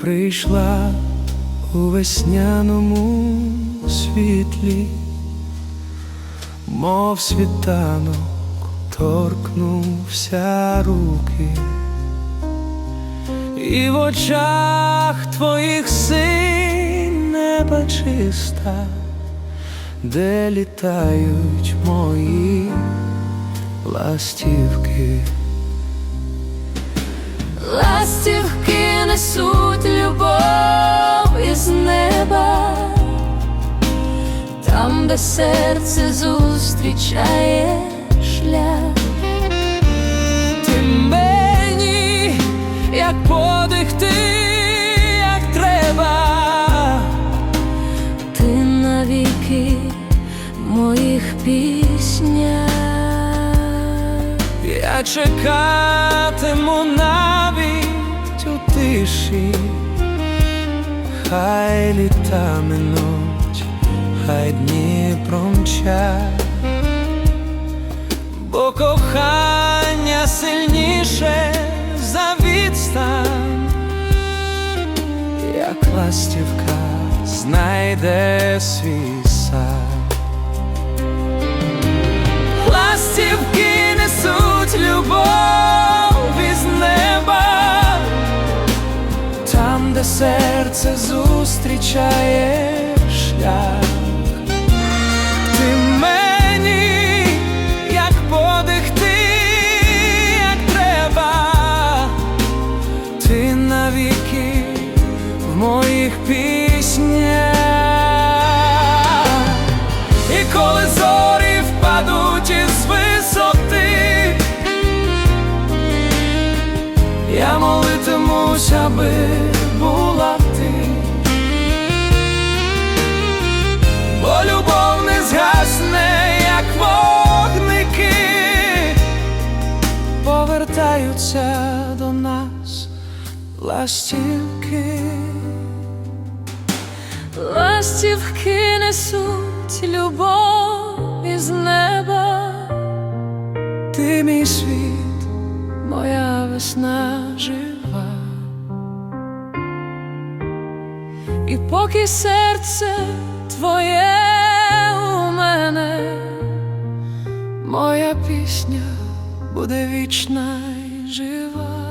прийшла у весняному світлі, мов світанок торкнувся руки, і в очах твоїх синь неба чиста, де літають мої ластівки. Несуть любов із неба, там, де серце зустрічає шлях. Ти мені, як подих, ти як треба. Ти навіки в моїх піснях. Я чекатиму у тиші, хай літа минуть, хай дні промчать, бо кохання сильніше за відстань, як ластівка знайде свій сад. Серце зустрічає повертаються до нас ластівки. Ластівки несуть любов із неба, Ти мій світ, моя весна жива. І поки серце твоє у мене, моя пісня буде вічна жива.